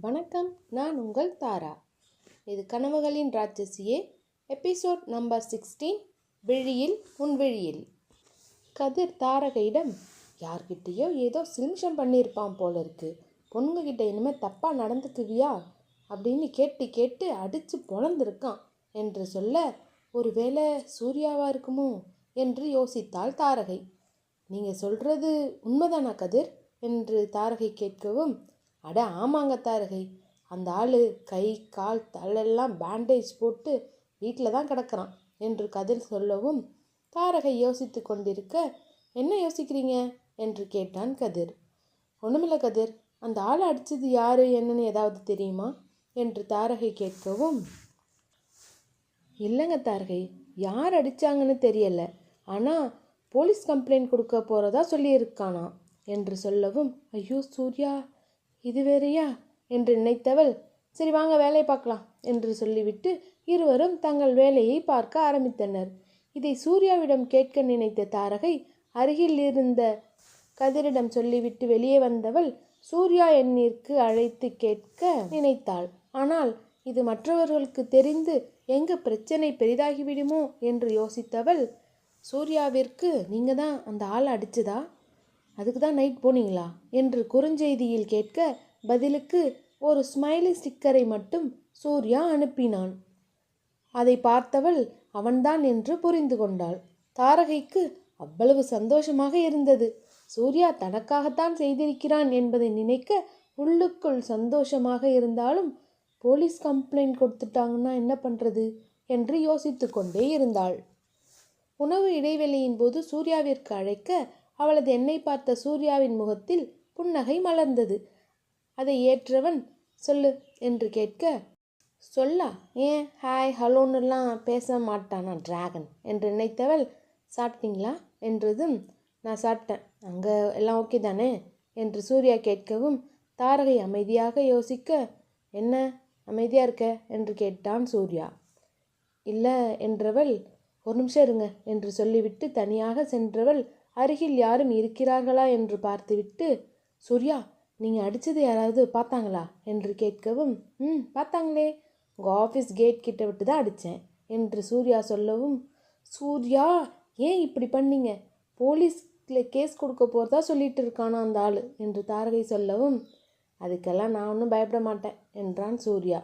வணக்கம் நான் உங்கள் தாரா. இது கனவுகளின் ராட்சசியே எபிசோட் நம்பர் சிக்ஸ்டீன் விழியில் உன்விழியில் கதிர் தாரகையிடம் யார்கிட்டயோ ஏதோ சிலிம்ஷம் பண்ணியிருப்பான் போல இருக்கு பொண்ணுங்ககிட்ட இனிமேல் தப்பாக நடந்துக்குவியா? அப்படின்னு கேட்டு கேட்டு அடித்து பொழந்திருக்கான் என்று சொல்ல ஒருவேளை சூர்யாவாக இருக்குமோ? என்று யோசித்தாள் தாரகை. நீங்கள் சொல்கிறது உண்மைதானா கதிர்? என்று தாரகை கேட்கவும் அட ஆமாங்க தாரகை. அந்த ஆள் கை கால் தலையெல்லாம் பேண்டேஜ் போட்டு வீட்டில் தான் கிடக்கிறான் என்று கதிர் சொல்லவும் தாரகை யோசித்து கொண்டிருக்க என்ன யோசிக்கிறீங்க? என்று கேட்டான் கதிர். ஒன்றுமில்ல கதிர். அந்த ஆள் அடித்தது யார்? என்னன்னு ஏதாவது தெரியுமா? என்று தாரகை கேட்கவும் இல்லைங்க தாரகை. யார் அடித்தாங்கன்னு தெரியல. ஆனால் போலீஸ் கம்ப்ளைண்ட் கொடுக்க போகிறதா சொல்லியிருக்கானா? என்று சொல்லவும் ஐயோ சூர்யா இது வேறையா? என்று நினைத்தவள் சரி வாங்க வேலையை பார்க்கலாம் என்று சொல்லிவிட்டு இருவரும் தங்கள் வேலையை பார்க்க ஆரம்பித்தனர். இதை சூர்யாவிடம் கேட்க நினைத்த தாரகை அருகில் இருந்த கதிரிடம் சொல்லிவிட்டு வெளியே வந்தவள் சூர்யா எண்ணிற்கு அழைத்து கேட்க நினைத்தாள். ஆனால் இது மற்றவர்களுக்கு தெரிந்து எங்க பிரச்சனை பெரிதாகிவிடுமோ? என்று யோசித்தவள் சூர்யாவிற்கு நீங்கள் தான் அந்த ஆள் அடிச்சுதா? அதுக்கு தான் நைட் போனீங்களா? என்று குறுஞ்செய்தியில் கேட்க பதிலுக்கு ஒரு ஸ்மைலி ஸ்டிக்கரை மட்டும் சூர்யா அனுப்பினான். அதை பார்த்தவள் அவன்தான் என்று புரிந்து கொண்டாள். தாரகைக்கு அவ்வளவு சந்தோஷமாக இருந்தது. சூர்யா தனக்காகத்தான் செய்திருக்கிறான் என்பதை நினைக்க உள்ளுக்குள் சந்தோஷமாக இருந்தாலும் போலீஸ் கம்ப்ளைண்ட் கொடுத்துட்டாங்கன்னா என்ன பண்ணுறது என்று யோசித்து கொண்டே இருந்தாள். உணவு இடைவெளியின் போது சூர்யாவிற்கு அழைக்க அவளது எண்ணெய் பார்த்த சூர்யாவின் முகத்தில் புன்னகை மலர்ந்தது. அதை ஏற்றவன் சொல்லு என்று கேட்க சொல்லா? ஏன்? ஹாய் ஹலோன்னுலாம் பேச மாட்டானா டிராகன்? என்று நினைத்தவள் சாப்பிட்டீங்களா? என்றதும் நான் சாப்பிட்டேன். அங்கே எல்லாம் ஓகே தானே? என்று சூர்யா கேட்கவும் தாரகை அமைதியாக யோசிக்க என்ன? அமைதியாக இருக்க? என்று கேட்டான் சூர்யா. இல்லை என்றவள் ஒரு நிமிஷம் இருங்க என்று சொல்லிவிட்டு தனியாக சென்றவள் அருகில் யாரும் இருக்கிறார்களா என்று பார்த்துவிட்டு சூர்யா நீங்கள் அடித்தது யாராவது பார்த்தாங்களா? என்று கேட்கவும் ம் பார்த்தாங்களே. உங்கள் ஆஃபீஸ் கேட் கிட்ட விட்டு தான் அடித்தேன் என்று சூர்யா சொல்லவும் சூர்யா ஏன் இப்படி பண்ணீங்க? போலீஸில் கேஸ் கொடுக்க போகிறதா சொல்லிட்டு இருக்கானா அந்த ஆள்? என்று தாரகை சொல்லவும் அதுக்கெல்லாம் நான் ஒன்றும் பயப்பட மாட்டேன் என்றான் சூர்யா.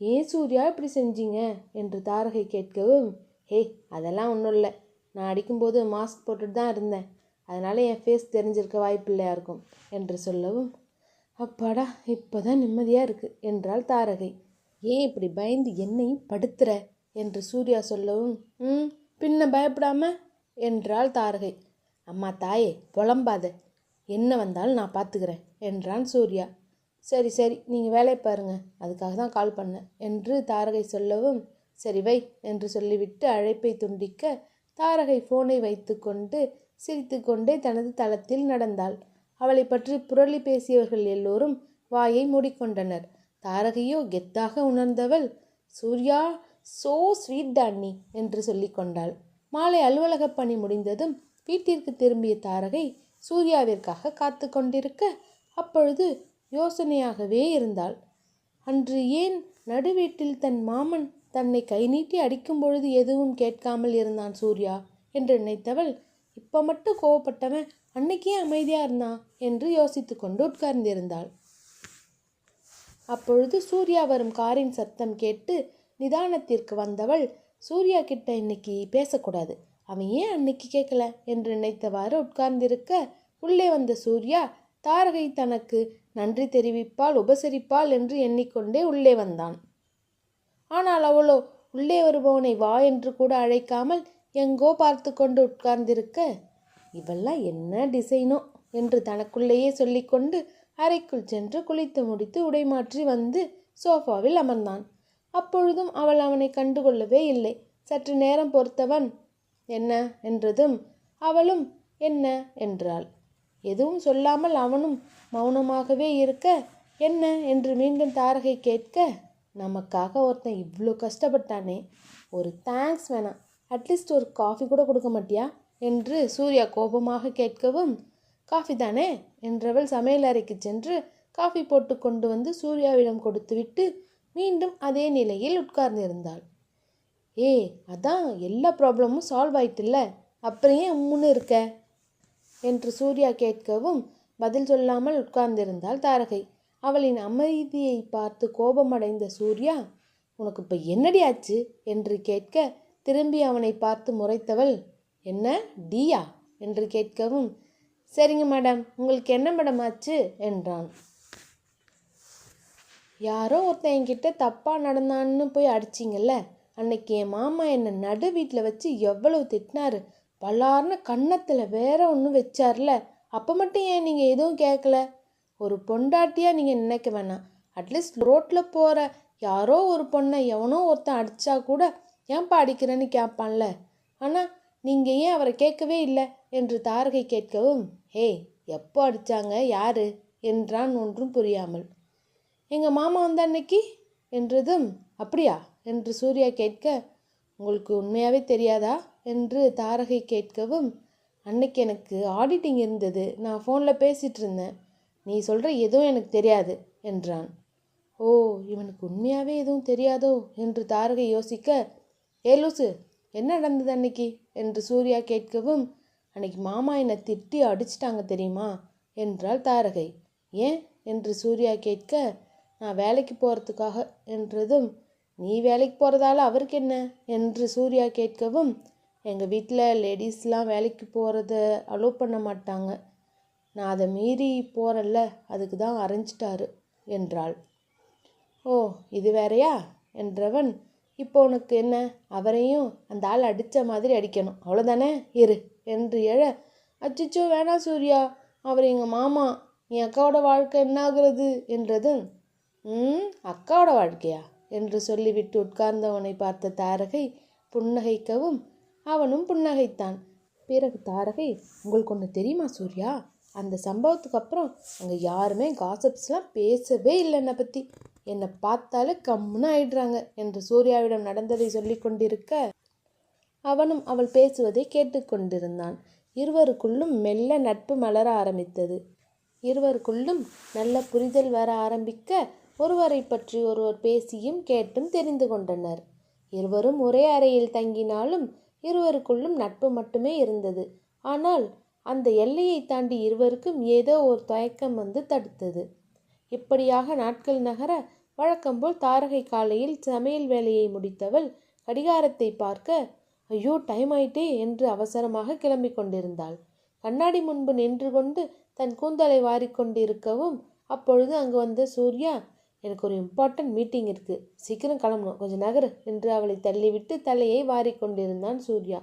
ஏன் சூர்யா இப்படி செஞ்சீங்க? என்று தாரகை கேட்கவும் ஹே அதெல்லாம் ஒன்றும் இல்லை. நான் அடிக்கும்போது மாஸ்க் போட்டுட்டு தான் இருந்தேன். அதனால் என் ஃபேஸ் தெரிஞ்சிருக்க வாய்ப்பில்லையா இருக்கும் என்று சொல்லவும் அப்பாடா இப்போ தான் நிம்மதியாக இருக்குது என்றாள் தாரகை. ஏன் இப்படி பயந்து என்னையும் படுத்துற? என்று சூர்யா சொல்லவும் ம் பின்ன பயப்படாம? என்றாள் தாரகை. அம்மா தாயே புலம்பாத. என்ன வந்தாலும் நான் பார்த்துக்கிறேன் என்றான் சூர்யா. சரி சரி நீங்கள் வேலையை பாருங்கள் அதுக்காக தான் கால் பண்ணேன் என்று தாரகை சொல்லவும் சரி வை என்று சொல்லிவிட்டு அழைப்பை துண்டிக்க தாரகை ஃபோனை வைத்துக்கொண்டு சிரித்துக்கொண்டே தனது தளத்தில் நடந்தாள். அவளை பற்றி புரளி பேசியவர்கள் எல்லோரும் வாயை மூடிக்கொண்டனர். தாரகையோ கெத்தாக உணர்ந்தவள் சூர்யா சோ ஸ்வீட் டான்னி என்று சொல்லிக்கொண்டாள் மாலை அலுவலக பணி முடிந்ததும் வீட்டிற்கு திரும்பிய தாரகை சூர்யாவிற்காக காத்து கொண்டிருக்க அப்பொழுது யோசனையாகவே இருந்தாள். அன்று ஏன் நடுவீட்டில் தன் மாமன் தன்னை கை நீட்டி அடிக்கும் பொழுது எதுவும் கேட்காமல் இருந்தான் சூர்யா என்று நினைத்தவள் இப்போ மட்டும் கோவப்பட்டவன் அன்னைக்கே அமைதியாக இருந்தான் என்று யோசித்து கொண்டு உட்கார்ந்திருந்தாள். அப்பொழுது சூர்யா வரும் காரின் சத்தம் கேட்டு நிதானத்திற்கு வந்தவள் சூர்யா கிட்ட இன்னைக்கு பேசக்கூடாது. அவன் ஏன் அன்னைக்கு கேட்கல? என்று நினைத்தவாறு உட்கார்ந்திருக்க உள்ளே வந்த சூர்யா தாரகை தனக்கு நன்றி தெரிவிப்பாள் உபசரிப்பாள் என்று எண்ணிக்கொண்டே உள்ளே வந்தான். ஆனால் அவளோ உள்ளே வருபவனை வா என்று கூட அழைக்காமல் எங்கோ பார்த்து கொண்டு உட்கார்ந்திருக்க இவெல்லாம் என்ன டிசைனோ? என்று தனக்குள்ளேயே சொல்லிக்கொண்டு அறைக்குள் சென்று குளித்து முடித்து உடை மாற்றி வந்து சோஃபாவில் அமர்ந்தான். அப்பொழுதும் அவள் அவனை கண்டுகொள்ளவே இல்லை. சற்று நேரம் பொறுத்தவன் என்ன என்றதும் அவளும் என்ன என்றாள். எதுவும் சொல்லாமல் அவனும் மௌனமாகவே இருக்க என்ன? என்று மீண்டும் தாரகை கேட்க நமக்காக ஒருத்தன் இவ்வளோ கஷ்டப்பட்டானே ஒரு தேங்க்ஸ் வேணாம். அட்லீஸ்ட் ஒரு காஃபி கூட கொடுக்க மாட்டியா? என்று சூர்யா கோபமாக கேட்கவும் காஃபி தானே? என்றவள் சமையல் அறைக்கு சென்று காஃபி போட்டு கொண்டு வந்து சூர்யாவிடம் கொடுத்துவிட்டு மீண்டும் அதே நிலையில் உட்கார்ந்திருந்தாள். ஏ அதான் எல்லா ப்ராப்ளமும் சால்வ் ஆயிட்டுல்ல? அப்புறம் ஏன் உம்முன்னு இருக்க? என்று சூர்யா கேட்கவும் பதில் சொல்லாமல் உட்கார்ந்திருந்தாள் தாரகை. அவளின் அமைதியை பார்த்து கோபமடைந்த சூர்யா உனக்கு இப்போ என்னடி ஆச்சு? என்று கேட்க திரும்பி அவனை பார்த்து முறைத்தவள் என்ன டியா? என்று கேட்கவும் சரிங்க மேடம் உங்களுக்கு என்ன மேடம் ஆச்சு? என்றான். யாரோ ஒருத்தன் என்கிட்ட தப்பாக நடந்தான்னு போய் அடிச்சிங்கல்ல அன்னைக்கு என் மாமா என்னை நடு வீட்டில் வச்சு எவ்வளவு திட்டினாரு. பல்லார்னு கன்னத்தில் வேற ஒன்று வச்சார்ல அப்போ மட்டும் ஏன் நீங்கள் எதுவும் கேட்கல ஒரு பொண்டாட்டியாக நீங்கள் நினைக்க வேணாம். அட்லீஸ்ட் ரோட்டில் போகிற யாரோ ஒரு பொண்ணை எவனோ ஒருத்தன் அடித்தா கூட ஏன்பா அடிக்கிறேன்னு கேட்பான்ல ஆனால் நீங்கள் ஏன் அவரை கேட்கவே இல்லை? என்று தாரகை கேட்கவும் ஹேய் எப்போ அடித்தாங்க யாரு? என்றான் ஒன்றும் புரியாமல். எங்கள் மாமா வந்த அன்னைக்கு? என்றதும் அப்படியா? என்று சூர்யா கேட்க உங்களுக்கு உண்மையாகவே தெரியாதா? என்று தாரகை கேட்கவும் அன்னைக்கு எனக்கு ஆடிட்டிங் இருந்தது. நான் ஃபோனில் பேசிகிட்டு இருந்தேன். நீ சொல்கிற எதுவும் எனக்கு தெரியாது என்றான். ஓ இவனுக்கு உண்மையாகவே எதுவும் தெரியாதோ என்று தாரகை யோசிக்க ஏ லூசு என்ன நடந்தது அன்னைக்கு? என்று சூர்யா கேட்கவும் அன்னைக்கு மாமா என்னை திட்டி அடிச்சிட்டாங்க தெரியுமா? என்றாள் தாரகை. ஏன்? என்று சூர்யா கேட்க நான் வேலைக்கு போகிறதுக்காக என்றதும் நீ வேலைக்கு போகிறதால அவருக்கு என்ன? என்று சூர்யா கேட்கவும் எங்கள் வீட்டில் லேடிஸ்லாம் வேலைக்கு போகிறத அலோவ் பண்ண மாட்டாங்க நான் அதை மீறி போகிறல்ல அதுக்கு தான் அரைஞ்சிட்டாரு என்றாள். ஓ இது வேறையா? என்றவன் இப்போ உனக்கு என்ன? அவரையும் அந்த ஆள் அடித்த மாதிரி அடிக்கணும். அவ்வளோதானே இரு என்று எழ அச்சிச்சோ வேணாம் சூர்யா அவர் எங்கள் மாமா என் அக்காவோட வாழ்க்கை என்ன ஆகுறது என்றது ம் அக்காவோட வாழ்க்கையா? என்று சொல்லிவிட்டு உட்கார்ந்தவனை பார்த்த தாரகை புன்னகைக்கவும் அவனும் புன்னகைத்தான். பிறகு தாரகை உங்களுக்கு ஒன்று தெரியுமா சூர்யா? அந்த சம்பவத்துக்கு அப்புறம் அங்கே யாருமே காசப்ஸ்லாம் பேசவே இல்லை என்னை பற்றி என்னை பார்த்தாலே கம்முன்னு ஆயிடுறாங்க என்று சூர்யாவிடம் நடந்ததை சொல்லி கொண்டிருக்க அவனும் அவள் பேசுவதை கேட்டுக்கொண்டிருந்தான். இருவருக்குள்ளும் மெல்ல நட்பு மலர ஆரம்பித்தது. இருவருக்குள்ளும் நல்ல புரிதல் வர ஆரம்பிக்க ஒருவரை பற்றி ஒருவர் பேசியும் கேட்டும் தெரிந்து கொண்டனர். இருவரும் ஒரே அறையில் தங்கினாலும் இருவருக்குள்ளும் நட்பு மட்டுமே இருந்தது. ஆனால் அந்த எல்லையை தாண்டி இருவருக்கும் ஏதோ ஒரு தயக்கம் வந்து தடுத்தது. இப்படியாக நாட்கள் நகர வழக்கம்போல் தாரகை காலையில் சமையல் வேலையை முடித்தவள் கடிகாரத்தை பார்க்க ஐயோ டைம் ஆயிட்டே என்று அவசரமாக கிளம்பி கொண்டிருந்தாள். கண்ணாடி முன்பு நின்று கொண்டு தன் கூந்தலை வாரிக்கொண்டிருக்கவும் அப்பொழுது அங்கு வந்த சூர்யா எனக்கு ஒரு இம்பார்ட்டன்ட் மீட்டிங் இருக்குது சீக்கிரம் கிளம்பணும். கொஞ்சம் நகரு என்று அவளை தள்ளிவிட்டு தலையை வாரிக்கொண்டிருந்தான் சூர்யா.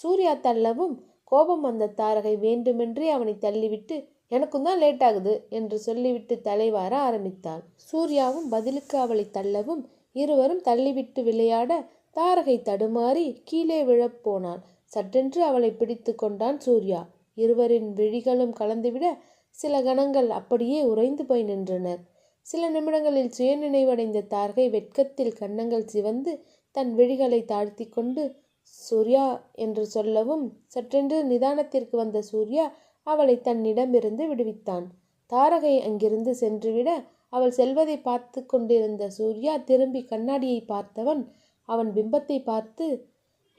சூர்யா தள்ளவும் கோபம் வந்த தாரகை வேண்டுமென்றே அவனை தள்ளிவிட்டு எனக்கும் தான் லேட் ஆகுது என்று சொல்லிவிட்டு தலைவார ஆரம்பித்தாள். சூர்யாவும் பதிலுக்கு அவளை தள்ளவும் இருவரும் தள்ளிவிட்டு விளையாட தாரகை தடுமாறி கீழே விழப்போனாள் சட்டென்று அவளை பிடித்து கொண்டான் சூர்யா. இருவரின் விழிகளும் கலந்துவிட சில கணங்கள் அப்படியே உறைந்து போய் நின்றனர் சில நிமிடங்களில் சுயநினைவடைந்த தார்கை வெட்கத்தில் கன்னங்கள் சிவந்து தன் விழிகளை தாழ்த்தி கொண்டு சூர்யா என்று சொல்லவும் சற்றென்று நிதானத்திற்கு வந்த சூர்யா அவளை தன்னிடமிருந்து விடுவித்தான். தாரகை அங்கிருந்து சென்றுவிட அவள் செல்வதை பார்த்து கொண்டிருந்த சூர்யா திரும்பி கண்ணாடியை பார்த்தவன் அவன் பிம்பத்தை பார்த்து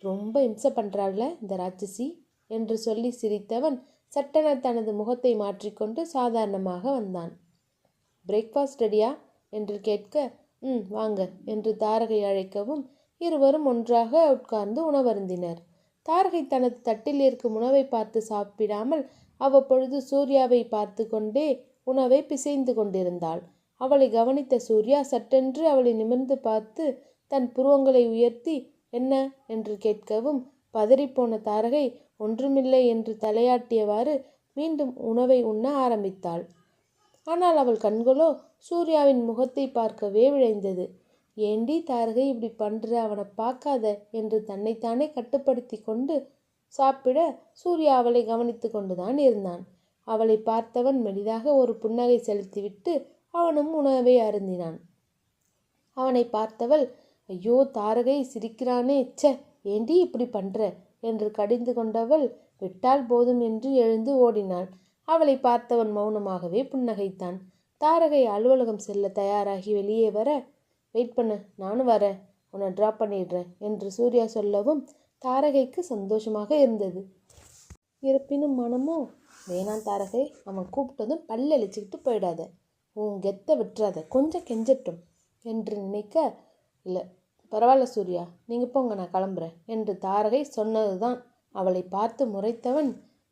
ரொம்ப இம்சை பண்ணுறாள்ல இந்த ராட்சசி என்று சொல்லி சிரித்தவன் சட்டென தனது முகத்தை மாற்றிக்கொண்டு சாதாரணமாக வந்தான். பிரேக்ஃபாஸ்ட் ரெடியா என்று கேட்க ம் வாங்க என்று தாரகை அழைக்கவும் இருவரும் ஒன்றாக உட்கார்ந்து உணவருந்தினர். தாரகை தனது தட்டில் இருக்கும் உணவை பார்த்து சாப்பிடாமல் அவ்வப்பொழுது சூர்யாவை பார்த்து கொண்டே உணவை பிசைந்து கொண்டிருந்தாள். அவளை கவனித்த சூர்யா சட்டென்று அவளை நிமிர்ந்து பார்த்து தன் புருவங்களை உயர்த்தி என்ன என்று கேட்கவும் பதறிப்போன தாரகை ஒன்றுமில்லை என்று தலையாட்டியவாறு மீண்டும் உணவை உண்ண ஆரம்பித்தாள். ஆனால் அவள் கண்களோ சூர்யாவின் முகத்தை பார்க்கவே விழைந்தது. ஏண்டி தாரகை இப்படி பண்ற? அவனை பார்க்காத என்று தன்னைத்தானே கட்டுப்படுத்தி கொண்டு சாப்பிட சூர்யா அவளை கவனித்து கொண்டுதான் இருந்தான். அவளை பார்த்தவன் மெலிதாக ஒரு புன்னகை செலுத்திவிட்டு அவனும் உணவை அருந்தினான். அவனை பார்த்தவள் ஐயோ தாரகை சிரிக்கிறானே ச்சே ஏண்டி இப்படி பண்ற? என்று கடிந்து கொண்டவள் விட்டால் போதும் என்று எழுந்து ஓடினாள். அவளை பார்த்தவன் மௌனமாகவே புன்னகைத்தான். தாரகை அலுவலகம் செல்ல தயாராகி வெளியே வர வெயிட் பண்ணு நானும் வரேன். உன்னை ட்ராப் பண்ணிடுறேன் என்று சூர்யா சொல்லவும் தாரகைக்கு சந்தோஷமாக இருந்தது. இருப்பினும் மனமோ வேணாம் தாரகை அவன் கூப்பிட்டதும் பல்லழிச்சுக்கிட்டு போயிடாத. உன் கெத்தை விட்டுறாத கொஞ்சம் கெஞ்சட்டும் என்று நினைக்க இல்லை பரவாயில்ல சூர்யா நீங்கள் போங்க நான் கிளம்புறேன் என்று தாரகை சொன்னதுதான் அவளை பார்த்து முறைத்தவன்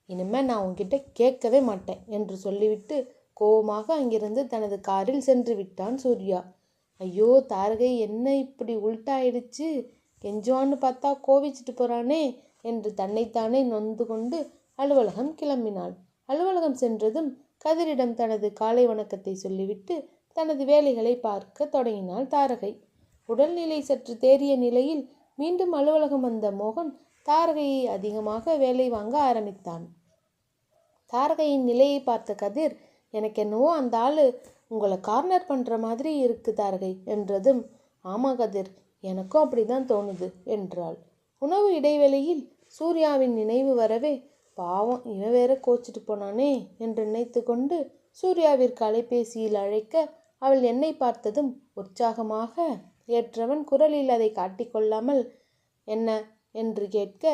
இனிமே நான் உன்கிட்ட கேட்கவே மாட்டேன் என்று சொல்லிவிட்டு கோவமாக அங்கிருந்து தனது காரில் சென்று விட்டான் சூர்யா. ஐயோ தாரகை என்ன இப்படி உள்டாயிடுச்சு? கெஞ்சுவான்னு பார்த்தா கோவிச்சிட்டு போகிறானே என்று தன்னைத்தானே நொந்து கொண்டு அலுவலகம் கிளம்பினாள். அலுவலகம் சென்றதும் கதிரிடம் தனது காலை வணக்கத்தை சொல்லிவிட்டு தனது வேலைகளை பார்க்க தொடங்கினாள் தாரகை. உடல்நிலை சற்று தேறிய நிலையில் மீண்டும் அலுவலகம் வந்த மோகன் தாரகையை அதிகமாக வேலை வாங்க ஆரம்பித்தான். தாரகையின் நிலையை பார்த்த கதிர் எனக்கென்னவோ அந்த ஆள் உங்களை கார்னர் பண்ணுற மாதிரி இருக்குது தாரகை என்றதும் ஆமா கதிர் எனக்கும் அப்படிதான் தோணுது என்றாள். உணவு இடைவேளையில் சூர்யாவின் நினைவு வரவே பாவம் இவன் வேற கோச்சிட்டு போனானே என்று நினைத்து கொண்டு சூர்யாவிற்கு அலைபேசியில் அழைக்க அவள் என்னை பார்த்ததும் உற்சாகமாக ஏற்றவன் குரலில் அதை காட்டிக்கொள்ளாமல் என்ன? என்று கேட்க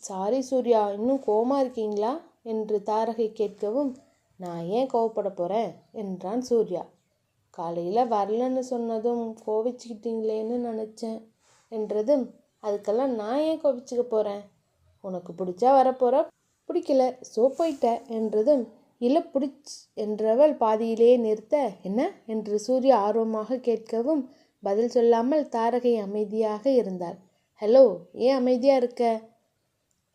சாரி சூர்யா இன்னும் கோமா இருக்கீங்களா? என்று தாரகை கேட்கவும் நான் ஏன் கோவப்பட போகிறேன் என்றான் சூர்யா. காலையில் வரலன்னு சொன்னதும் கோவிச்சுக்கிட்டீங்களேன்னு நினச்சேன் என்றதும் அதுக்கெல்லாம் நான் ஏன் கோவிச்சுக்க போகிறேன் உனக்கு பிடிச்சா வரப்போகிற பிடிக்கல சோ போயிட்ட என்றதும் இல்லை பிடிச் என்றவள் பாதியிலேயே நிறுத்த என்ன? என்று சூர்யா ஆர்வமாக கேட்கவும் பதில் சொல்லாமல் தாரகை அமைதியாக இருந்தாள். ஹலோ ஏன் அமைதியாக இருக்க?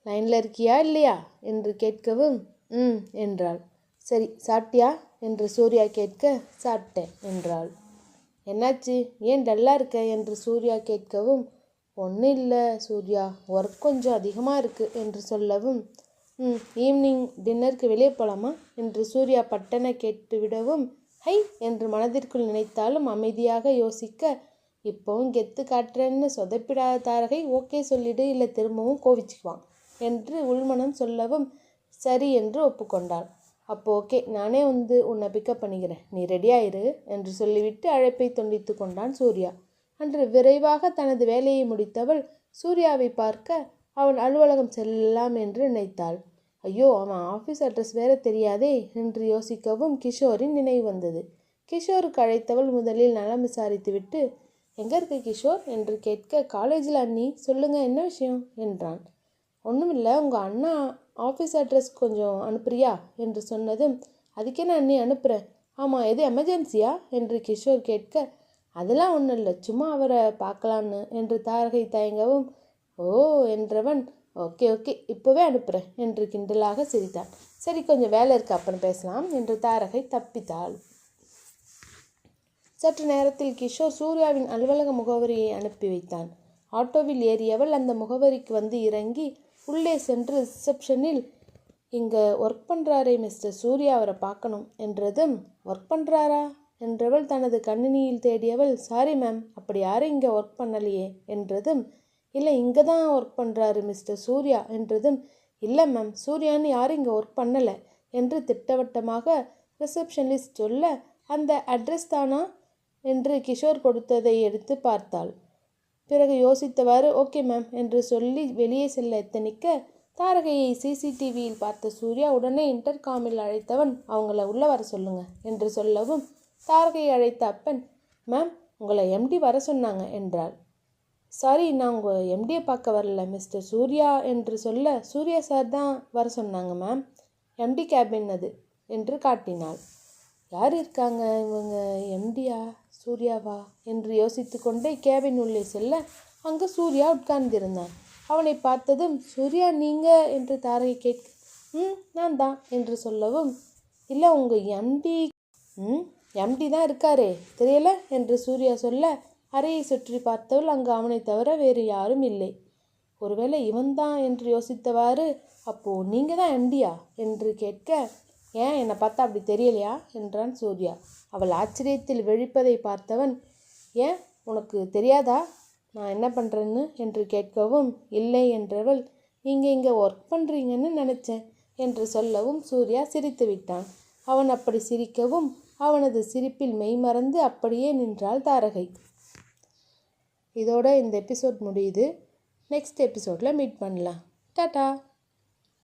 லைனில் இருக்கியா இல்லையா? என்று கேட்கவும் ம் என்றாள். சரி சாப்பிட்டியா? என்று சூர்யா கேட்க சாப்பிட்டேன் என்றாள். என்னாச்சு? ஏன் டல்லாக இருக்க? என்று சூர்யா கேட்கவும் ஒன்றும் இல்லை சூர்யா ஒர்க் கொஞ்சம் அதிகமாக இருக்குது என்று சொல்லவும் ம் ஈவினிங் டின்னருக்கு வெளியே போகலாமா என்று சூர்யா பட்டன கேட்டு விடவும் ஹை! என்று மனதிற்குள் நினைத்தாலும் அமைதியாக யோசிக்க இப்போவும் கெத்து காட்டுறேன்னு சொதப்பிடாத தாரகை ஓகே சொல்லிடு இல்லை திரும்பவும் கோவிச்சுக்குவான் என்று உள்மனம் சொல்லவும் சரி என்று ஒப்புக்கொண்டாள். அப்போ ஓகே நானே வந்து உன்னை பிக்கப் பண்ணிக்கிறேன். நீ ரெடியாயிரு என்று சொல்லிவிட்டு அழைப்பை துண்டித்து கொண்டான் சூர்யா. அன்று விரைவாக தனது வேலையை முடித்தவள் சூர்யாவை பார்க்க அவன் அலுவலகம் செல்லலாம் என்று நினைத்தாள். ஐயோ அவன் ஆஃபீஸ் அட்ரஸ் வேற தெரியாதே என்று யோசிக்கவும் கிஷோரின் நினைவு வந்தது. கிஷோருக்கு அழைத்தவள் முதலில் நலம் விசாரித்துவிட்டு எங்கே இருக்க கிஷோர்? என்று கேட்க காலேஜில் அண்ணி சொல்லுங்க என்ன விஷயம்? என்றான். ஒன்றுமில்லை உங்கள் அண்ணா ஆஃபீஸ் அட்ரஸ் கொஞ்சம் அனுப்புறியா? என்று சொன்னதும் அதுக்கே நான் அண்ணி அனுப்புகிறேன் ஆமாம் எது எமர்ஜென்சியா என்று கிஷோர் கேட்க அதெல்லாம் ஒன்றும் இல்லை. சும்மா அவரை பார்க்கலான்னு என்று தாரகை தயங்கவும் ஓ என்றவன் ஓகே ஓகே இப்போவே அனுப்புகிறேன் என்று கிண்டலாக சிரித்தான் சரி கொஞ்சம் வேலை இருக்கு. அப்புறம் பேசலாம். என்று தாரகை தப்பித்தாள். சற்று நேரத்தில் கிஷோர் சூர்யாவின் அலுவலக முகவரியை அனுப்பி வைத்தான். ஆட்டோவில் ஏறியவள் அந்த முகவரிக்கு வந்து இறங்கி உள்ளே சென்று ரிசப்ஷனில் இங்கே ஒர்க் பண்ணுறாரே மிஸ்டர் சூர்யா அவரை பார்க்கணும் என்றதும் ஒர்க் பண்ணுறாரா என்றவள் தனது கணினியில் தேடியவள் சாரி மேம் அப்படி யாரும் இங்கே ஒர்க் பண்ணலையே என்றதும் இல்லை இங்கே தான் ஒர்க் பண்ணுறாரு மிஸ்டர் சூர்யா என்றதும் இல்லை மேம் சூர்யான்னு யாரும் இங்கே ஒர்க் பண்ணலை என்று திட்டவட்டமாக ரிசப்ஷனிஸ்ட் சொல்ல அந்த அட்ரஸ் தானா? என்று கிஷோர் கொடுத்ததை எடுத்து பார்த்தாள். பிறகு யோசித்தவாறு ஓகே மேம் என்று சொல்லி வெளியே செல்ல எத்தனிக்க தாரகையை சிசிடிவியில் பார்த்த சூர்யா உடனே இன்டர்காமில் அழைத்தவன் அவங்கள உள்ள வர சொல்லுங்க என்று சொல்லவும் தாரகையை அழைத்த அப்பன் மேம் உங்களை எம்டி வர சொன்னாங்க என்றாள். சாரி நான் உங்கள் எம்டியை பார்க்க வரல மிஸ்டர் சூர்யா என்று சொல்ல சூர்யா சார் தான் வர சொன்னாங்க மேம் எம்டி கேபின் அது என்று காட்டினாள். யார் இருக்காங்க இவங்க? எம்டியா சூர்யாவா? என்று யோசித்து கொண்டே கேபின் உள்ளே செல்ல அங்கு சூர்யா உட்கார்ந்திருந்தான். அவனை பார்த்ததும் சூர்யா நீங்கள் என்று தாரகை கேட்க ம் நான் தான் என்று சொல்லவும் இல்லை உங்கள் எம்டி ம் எம்டி தான் இருக்காரே தெரியல? என்று சூர்யா சொல்ல அறையை சுற்றி பார்த்தவள் அங்கு அவனை தவிர வேறு யாரும் இல்லை. ஒருவேளை இவன்தான் என்று யோசித்தவாறு அப்போது நீங்கள் தான் எம்டியா? என்று கேட்க ஏன் என்னை பார்த்தா அப்படி தெரியலையா? என்றான் சூர்யா. அவள் ஆச்சரியத்தில் விழிப்பதை பார்த்தவன் ஏன் உனக்கு தெரியாதா? நான் என்ன பண்ணுறேன்னு என்று கேட்கவும் இல்லை என்றவள் நீங்கள் இங்கே ஒர்க் பண்ணுறீங்கன்னு நினச்சேன் என்று சொல்லவும் சூர்யா சிரித்து விட்டான். அவன் அப்படி சிரிக்கவும் அவனது சிரிப்பில் மெய்மறந்து அப்படியே நின்றாள் தாரகை. இதோட இந்த எபிசோட் முடியுது. நெக்ஸ்ட் எபிசோடில் மீட் பண்ணலாம். டாட்டா